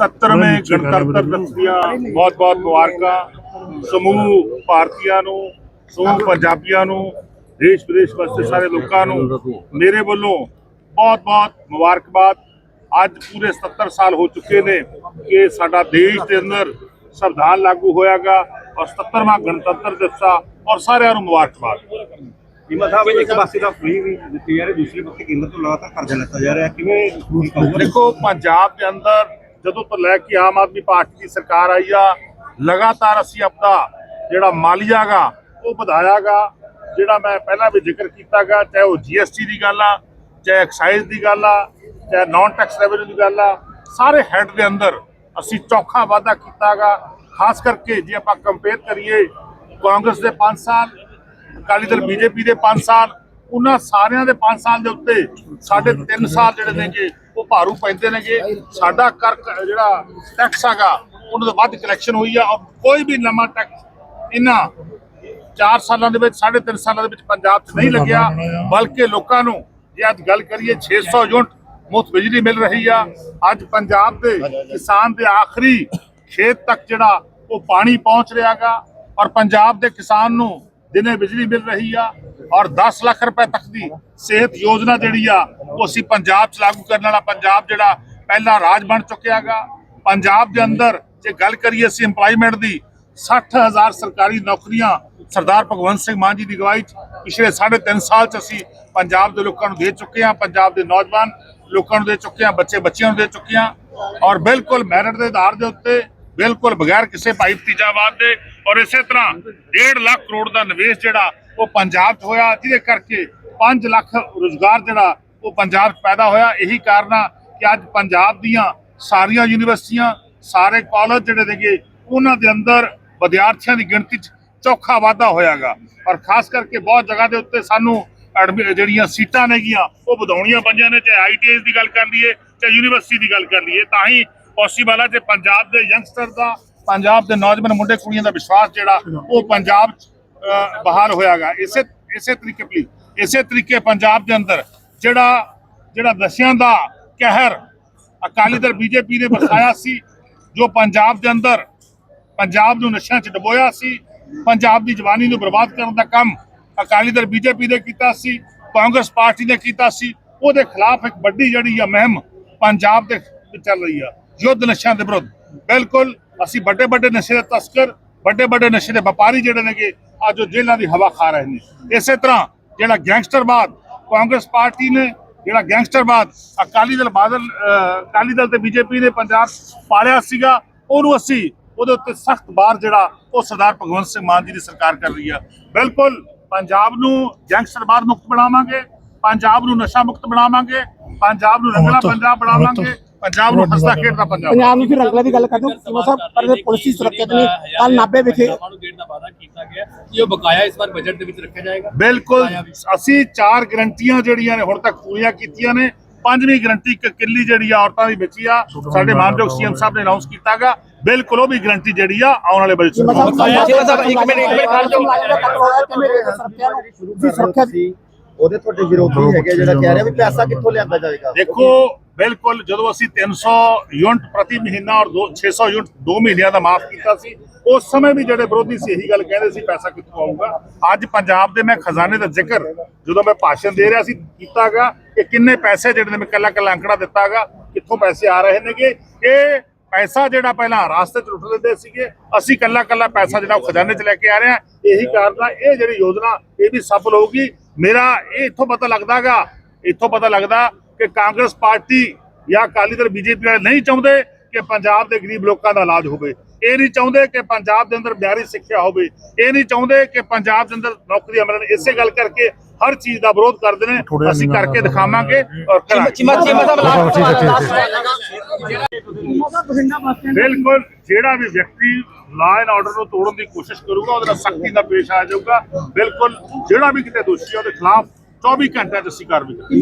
77ਵੇਂ ਗਣਤੰਤਰ ਦਿਵਸ ਦੀਆਂ ਬਹੁਤ ਬਹੁਤ ਮੁਬਾਰਕਾਂ। ਸਮੂਹ ਭਾਰਤੀਆਂ ਨੂੰ ਸਮੂਹ ਪੰਜਾਬੀਆਂ ਨੂੰ ਦੇਸ਼ ਵਿਦੇਸ਼ ਵਾਸਤੇ ਸਾਰੇ ਲੋਕਾਂ ਨੂੰ ਮੇਰੇ ਵੱਲੋਂ ਬਹੁਤ ਬਹੁਤ ਮੁਬਾਰਕਬਾਦ। ਅੱਜ ਪੂਰੇ 77 ਸਾਲ ਹੋ ਚੁੱਕੇ ਨੇ ਕਿ ਸਾਡਾ ਦੇਸ਼ ਦੇ ਅੰਦਰ ਸੰਵਿਧਾਨ ਲਾਗੂ ਹੋਇਆਗਾ ਔਰ 77ਵਾਂ ਗਣਤੰਤਰ ਦਿਵਸ ਆ ਔਰ ਸਾਰਿਆਂ ਨੂੰ ਮੁਬਾਰਕਬਾਦ। ਹਿੰਮਤ ਸਾਹਿਬ ਇੱਕ ਪਾਸੇ ਤਾਂ ਫ੍ਰੀ ਵੀ ਦਿੱਤੀ ਜਾ ਰਹੀ ਦੂਸਰੇ ਪਾਸੇ ਕੇਂਦਰ ਤੋਂ ਲਗਾਤਾਰ ਕਰਜ਼ਾ ਲਿੱਤਾ ਜਾ ਰਿਹਾ ਕਿਵੇਂ? ਦੇਖੋ ਪੰਜਾਬ ਦੇ ਅੰਦਰ ਜਦੋਂ ਤੋਂ ਲੈ ਕੇ ਆਮ ਆਦਮੀ ਪਾਰਟੀ ਦੀ ਸਰਕਾਰ ਆਈ ਆ, ਲਗਾਤਾਰ ਅਸੀਂ ਆਪਣਾ ਜਿਹੜਾ ਮਾਲੀਆ ਗਾ ਉਹ ਵਧਾਇਆਗਾ, ਜਿਹੜਾ ਮੈਂ ਪਹਿਲਾਂ ਵੀ ਜ਼ਿਕਰ ਕੀਤਾਗਾ, ਚਾਹੇ ਉਹ ਜੀਐਸਟੀ ਦੀ ਗੱਲ ਆ, ਚਾਹੇ ਐਕਸਾਈਜ਼ ਦੀ ਗੱਲ ਆ, ਚਾਹੇ ਨਾਨ ਟੈਕਸ ਰੈਵਨਿਊ ਦੀ ਗੱਲ ਆ, ਸਾਰੇ ਹੈੱਡ ਦੇ ਅੰਦਰ ਅਸੀਂ ਚੌਖਾ ਵਾਅਦਾ ਕੀਤਾਗਾ, ਖਾਸ ਕਰਕੇ ਜੇ ਆਪਾਂ ਕੰਪੇਅਰ ਕਰੀਏ ਕਾਂਗਰਸ ਦੇ 5 ਸਾਲ, ਅਕਾਲੀ ਦਲ ਬੀਜੇਪੀ ਦੇ 5 ਸਾਲ, ਉਹਨਾਂ ਸਾਰਿਆਂ ਦੇ 5 ਸਾਲ ਦੇ ਉੱਤੇ ਸਾਡੇ 3 ਸਾਲ ਜਿਹੜੇ ਨੇਗੇ ਉਹ ਭਾਰੂ ਪੈਂਦੇ ਨੇਗੇ। ਸਾਡਾ ਕਰ ਜਿਹੜਾ ਟੈਕਸ ਹੈਗਾ ਉਹਨਾਂ ਤੋਂ ਵੱਧ ਕਲੈਕਸ਼ਨ ਹੋਈ ਆ। ਔਰ ਕੋਈ ਵੀ ਨਵਾਂ ਟੈਕਸ ਇਹਨਾਂ 4 ਸਾਲਾਂ ਦੇ ਵਿੱਚ 3.5 ਸਾਲਾਂ ਦੇ ਵਿੱਚ ਪੰਜਾਬ 'ਚ ਨਹੀਂ ਲੱਗਿਆ। ਬਲਕਿ ਲੋਕਾਂ ਨੂੰ ਜੇ ਅੱਜ ਗੱਲ ਕਰੀਏ 600 ਯੂਨਿਟ ਮੁਫਤ ਬਿਜਲੀ ਮਿਲ ਰਹੀ ਆ। ਅੱਜ ਪੰਜਾਬ ਦੇ ਕਿਸਾਨ ਦੇ ਆਖਰੀ ਖੇਤ ਤੱਕ ਜਿਹੜਾ ਉਹ ਪਾਣੀ ਪਹੁੰਚ ਰਿਹਾਗਾ। ਔਰ ਪੰਜਾਬ ਦੇ ਕਿਸਾਨ ਨੂੰ ਦਿਨੇ ਬਿਜਲੀ ਮਿਲ ਰਹੀ ਆ। ਔਰ 10 ਲੱਖ ਰੁਪਏ ਤੱਕ ਦੀ ਸਿਹਤ ਯੋਜਨਾ ਜਿਹੜੀ ਆ, ਉਹ ਅਸੀਂ ਪੰਜਾਬ 'ਚ ਲਾਗੂ ਕਰਨ ਵਾਲਾ, ਪੰਜਾਬ ਜਿਹੜਾ ਪਹਿਲਾ ਰਾਜ ਬਣ ਚੁੱਕਿਆਗਾ ਪੰਜਾਬ ਦੇ ਅੰਦਰ ਜੇ ਗੱਲ ਕਰੀਏ ਅਸੀਂ EMPLOYMENT ਦੀ 60000 ਸਰਕਾਰੀ ਨੌਕਰੀਆਂ ਸਰਦਾਰ ਭਗਵੰਤ ਸਿੰਘ ਮਾਨ ਜੀ ਦੀ ਅਗਵਾਈ 'ਚ, ਪਿਛਲੇ 3.5 ਸਾਲ 'ਚ ਅਸੀਂ ਪੰਜਾਬ ਦੇ ਲੋਕਾਂ ਨੂੰ ਦੇ ਚੁੱਕੇ ਹਾਂ, ਪੰਜਾਬ ਦੇ ਨੌਜਵਾਨ ਲੋਕਾਂ ਨੂੰ ਦੇ ਚੁੱਕੇ ਹਾਂ, ਬੱਚੇ ਬੱਚਿਆਂ ਨੂੰ ਦੇ ਚੁੱਕੇ ਹਾਂ। ਔਰ ਬਿਲਕੁਲ ਮੈਰਿਟ ਦੇ ਆਧਾਰ ਦੇ ਉੱਤੇ, ਬਿਲਕੁਲ ਬਗੈਰ ਕਿਸੇ ਭਾਈ ਤੀਜਾਵਾਦ ਦੇ, ਔਰ ਇਸੇ ਤਰ੍ਹਾਂ 1.5 ਲੱਖ ਕਰੋੜ ਦਾ ਨਿਵੇਸ਼ ਜਿਹੜਾ ਉਹ ਪੰਜਾਬ 'ਚ ਹੋਇਆ, ਜਿਹਦੇ ਕਰਕੇ 5 ਲੱਖ ਰੋਜ਼ਗਾਰ ਜਿਹੜਾ ਉਹ ਪੰਜਾਬ 'ਚ ਪੈਦਾ ਹੋਇਆ। ਇਹੀ ਕਾਰਨ ਆ ਕਿ ਅੱਜ ਪੰਜਾਬ ਦੀਆਂ ਸਾਰੀਆਂ ਯੂਨੀਵਰਸਿਟੀਆਂ, ਸਾਰੇ ਕਾਲਜ ਜਿਹੜੇ ਨੇਗੇ, ਉਹਨਾਂ ਦੇ ਅੰਦਰ ਵਿਦਿਆਰਥੀਆਂ ਦੀ ਗਿਣਤੀ 'ਚ ਚੌਖਾ ਵਾਧਾ ਹੋਇਆਗਾ। ਔਰ ਖਾਸ ਕਰਕੇ ਬਹੁਤ ਜਗ੍ਹਾ ਦੇ ਉੱਤੇ ਸਾਨੂੰ ਜਿਹੜੀਆਂ ਸੀਟਾਂ ਨੇਗੀਆਂ, ਉਹ ਵਧਾਉਣੀਆਂ ਪਈਆਂ ਨੇ, ਚਾਹੇ ਆਈਟੀਆਈ ਦੀ ਗੱਲ ਕਰ ਲਈਏ, ਚਾਹੇ ਯੂਨੀਵਰਸਿਟੀ ਦੀ ਗੱਲ ਕਰ ਲਈਏ। ਤਾਂ ਹੀ ਪੋਸੀਬਲ ਹੈ ਜੇ ਪੰਜਾਬ ਦੇ ਯੰਗਸਟਰ ਦਾ, ਪੰਜਾਬ ਦੇ ਨੌਜਵਾਨ ਮੁੰਡੇ ਕੁੜੀਆਂ ਦਾ ਵਿਸ਼ਵਾਸ ਜਿਹੜਾ, ਉਹ ਪੰਜਾਬ ਬਾਹਰ ਅਹ, ਬਹਾਲ ਹੋਇਆਗਾ। ਇਸੇ ਇਸੇ ਤਰੀਕੇ ਪਲੀਜ਼ ਇਸੇ ਤਰੀਕੇ ਪੰਜਾਬ ਦੇ ਅੰਦਰ ਜਿਹੜਾ ਜਿਹੜਾ ਨਸ਼ਿਆਂ ਦਾ ਕਹਿਰ ਅਕਾਲੀ ਦਲ ਬੀਜੇਪੀ ਨੇ ਵਸਾਇਆ ਸੀ ਜੋ ਪੰਜਾਬ ਦੇ ਅੰਦਰ ਪੰਜਾਬ ਨੂੰ ਨਸ਼ਿਆਂ 'ਚ ਡਬੋਇਆ ਸੀ ਪੰਜਾਬ ਦੀ ਜਵਾਨੀ ਨੂੰ ਬਰਬਾਦ ਕਰਨ ਦਾ ਕੰਮ ਅਕਾਲੀ ਦਲ ਬੀਜੇਪੀ ਨੇ ਕੀਤਾ ਸੀ ਕਾਂਗਰਸ ਪਾਰਟੀ ਨੇ ਕੀਤਾ ਸੀ ਉਹਦੇ ਖਿਲਾਫ ਇੱਕ ਵੱਡੀ ਜਿਹੜੀ ਆ ਮਹਿਮ ਪੰਜਾਬ ਦੇ ਚੱਲ ਰਹੀ ਆ ਯੁੱਧ ਨਸ਼ਿਆਂ ਦੇ ਵਿਰੁੱਧ। ਬਿਲਕੁਲ ਅਸੀਂ ਵੱਡੇ ਵੱਡੇ ਨਸ਼ੇ ਦੇ ਤਸਕਰ ਵੱਡੇ ਵੱਡੇ ਨਸ਼ੇ ਦੇ ਵਪਾਰੀ ਜਿਹੜੇ ਨੇਗੇ ਅੱਜ ਉਹ ਜੇਲ੍ਹਾਂ ਦੀ ਹਵਾ ਖਾ ਰਹੇ ਨੇ। ਇਸੇ ਤਰ੍ਹਾਂ ਜਿਹੜਾ ਗੈਂਗਸਟਰਵਾਦ ਕਾਂਗਰਸ ਪਾਰਟੀ ਨੇ ਜਿਹੜਾ ਗੈਂਗਸਟਰਵਾਦ ਅਕਾਲੀ ਦਲ ਬਾਦਲ ਅਕਾਲੀ ਦਲ ਤੇ ਬੀਜੇਪੀ ਨੇ ਪੰਜਾਬ ਪਾਲਿਆ ਸੀਗਾ ਉਹਨੂੰ ਅਸੀਂ ਉਹਦੇ ਉੱਤੇ ਸਖਤ ਬਾਰ ਜਿਹੜਾ ਉਹ ਸਰਦਾਰ ਭਗਵੰਤ ਸਿੰਘ ਮਾਨ ਜੀ ਦੀ ਸਰਕਾਰ ਕਰ ਰਹੀ ਆ। ਬਿਲਕੁਲ ਪੰਜਾਬ ਨੂੰ ਗੈਂਗਸਟਰਵਾਦ ਮੁਕਤ ਬਣਾਵਾਂਗੇ ਪੰਜਾਬ ਨੂੰ ਨਸ਼ਾ ਮੁਕਤ ਬਣਾਵਾਂਗੇ ਪੰਜਾਬ ਨੂੰ ਰੰਗਲਾ ਪੰਜਾਬ ਬਣਾਵਾਂਗੇ ਪੰਜਾਬ ਨੂੰ ਹੱਸਦਾ ਖੇਡਦਾ ਪੰਜਾਬ ਪੰਜਾਬ ਨੂੰ ਫਿਰ ਰੰਗਲਾ ਦੀ ਗੱਲ ਕਰਦੇ ਹੋ ਸੀਮਾ ਸਾਹਿਬ ਪਰ ਪੁਲਿਸ ਦੀ ਸੁਰੱਖਿਆ ਲਈ ਕੱਲ ਨਾਭੇ ਵਿਖੇ ਨੂੰ ਦੇਣ ਦਾ ਵਾਅਦਾ ਕੀਤਾ ਗਿਆ ਕਿ ਉਹ ਬਕਾਇਆ ਇਸ ਵਾਰ ਬਜਟ ਦੇ ਵਿੱਚ ਰੱਖਿਆ ਜਾਏਗਾ ਬਿਲਕੁਲ ਅਸੀਂ ਚਾਰ ਗਰੰਟੀਆਂ ਜਿਹੜੀਆਂ ਨੇ ਹੁਣ ਤੱਕ ਪੂਰੀਆਂ ਕੀਤੀਆਂ ਨੇ ਪੰਜਵੀਂ ਗਰੰਟੀ ਇੱਕ ਕਿੱਲੀ ਜਿਹੜੀ ਆ ਔਰਤਾਂ ਦੀ ਬੱਚੀ ਆ ਸਾਡੇ ਮਾਨਯੋਗ ਸੀਐਮ ਸਾਹਿਬ ਨੇ ਅਨਾਉਂਸ ਕੀਤਾਗਾ ਬਿਲਕੁਲ ਉਹ ਵੀ ਗਰੰਟੀ ਜਿਹੜੀ ਆ ਆਉਣ ਵਾਲੇ ਬਜਟ ਸੀਮਾ ਸਾਹਿਬ ਇੱਕ ਮਿੰਟ, ਇੱਕ ਮਿੰਟ ਖੜ੍ਹ ਜਾਓ। ਸੁਰੱਖਿਆ ਨੂੰ ਉਹਦੇ ਤੁਹਾਡੇ ਵਿਰੋਧੀ ਹੈਗੇ ਜਿਹੜਾ ਕਹਿ ਰਿਹਾ ਵੀ ਪੈਸਾ ਕਿੱਥੋਂ ਲਿਆਂਦਾ ਜਾਏਗਾ ਦੇਖੋ ਬਿਲਕੁਲ ਜਦੋਂ ਅਸੀਂ 300 ਯੂਨਿਟ ਪ੍ਰਤੀ ਮਹੀਨਾ ਔਰ ਦੋ- 600 ਯੂਨਿਟ 2 ਮਹੀਨਿਆਂ ਦਾ ਮਾਫ ਕੀਤਾ ਸੀ, ਉਸ ਸਮੇਂ ਵੀ ਜਿਹੜੇ ਵਿਰੋਧੀ ਸੀ ਇਹੀ ਗੱਲ ਕਹਿੰਦੇ ਸੀ, ਪੈਸਾ ਕਿੱਥੋਂ ਆਊਗਾ? ਅੱਜ ਪੰਜਾਬ ਦੇ ਮੈਂ ਖਜ਼ਾਨੇ ਦਾ ਜ਼ਿਕਰ ਜਦੋਂ ਮੈਂ ਭਾਸ਼ਣ ਦੇ ਰਿਹਾ ਸੀ, ਕੀਤਾਗਾ ਕਿ ਕਿੰਨੇ ਪੈਸੇ ਜਿਹੜੇ ਨੇ ਮੈਂ ਕੱਲਾ ਕੱਲਾ ਅੰਕੜਾ ਦਿੱਤਾਗਾ, ਕਿੱਥੋਂ ਪੈਸੇ ਆ ਰਹੇ ਨੇਗੇ? ਇਹ ਪੈਸਾ ਜਿਹੜਾ ਪਹਿਲਾਂ ਰਾਸਤੇ 'ਚ ਲੁੱਟ ਲੈਂਦੇ ਸੀਗੇ, ਅਸੀਂ ਕੱਲਾ ਕੱਲਾ ਪੈਸਾ ਜਿਹੜਾ ਉਹ ਖਜ਼ਾਨੇ 'ਚ ਲੈ ਕੇ ਆ ਰਹੇ ਹਾਂ। ਇਹੀ ਕਾਰਨ ਆ, ਇਹ ਜਿਹੜੀ ਯੋਜਨਾ, ਇਹ ਵੀ ਸਫਲ ਹੋਊਗੀ। ਮੇਰਾ ਇਹ ਇੱਥੋਂ ਪਤਾ ਲੱਗਦਾਗਾ, ਇੱਥੋਂ ਪਤਾ ਲੱਗਦਾ ਕਿ ਕਾਂਗਰਸ ਪਾਰਟੀ ਜਾਂ ਅਕਾਲੀ ਦਲ ਬੀਜੇਪੀ ਵਾਲੇ ਨਹੀਂ ਚਾਹੁੰਦੇ ਕਿ ਪੰਜਾਬ ਦੇ ਗਰੀਬ ਲੋਕਾਂ ਦਾ ਇਲਾਜ ਹੋਵੇ। ਇਹ ਨਹੀਂ ਚਾਹੁੰਦੇ ਕਿ ਪੰਜਾਬ ਦੇ ਅੰਦਰ ਬਿਆਰੀ ਸਿੱਖਿਆ ਹੋਵੇ। ਇਹ ਨਹੀਂ ਚਾਹੁੰਦੇ ਕਿ ਪੰਜਾਬ ਦੇ ਅੰਦਰ ਨੌਕਰੀਆਂ ਮਿਲਣ। ਇਸੇ ਗੱਲ ਕਰਕੇ ਹਰ ਚੀਜ਼ ਦਾ ਵਿਰੋਧ ਕਰਦੇ ਨੇ। ਅਸੀਂ ਕਰਕੇ ਦਿਖਾਵਾਂਗੇ ਔਰ ਬਿਲਕੁਲ ਜਿਹੜਾ ਵੀ ਵਿਅਕਤੀ ਲਾ ਐਂਡ ਆਰਡਰ ਨੂੰ ਤੋੜਨ ਦੀ ਕੋਸ਼ਿਸ਼ ਕਰੂਗਾ ਉਹਦੇ ਨਾਲ ਸਖਤੀ ਨਾਲ ਪੇਸ਼ ਆ ਜਾਊਗਾ। ਬਿਲਕੁਲ ਜਿਹੜਾ ਵੀ ਕਿਤੇ ਦੋਸ਼ੀ ਹੈ ਉਹਦੇ ਖਿਲਾਫ 24 ਘੰਟਿਆਂ 'ਚ ਅਸੀਂ ਕਾਰਵਾਈ ਕਰਾਂਗੇ।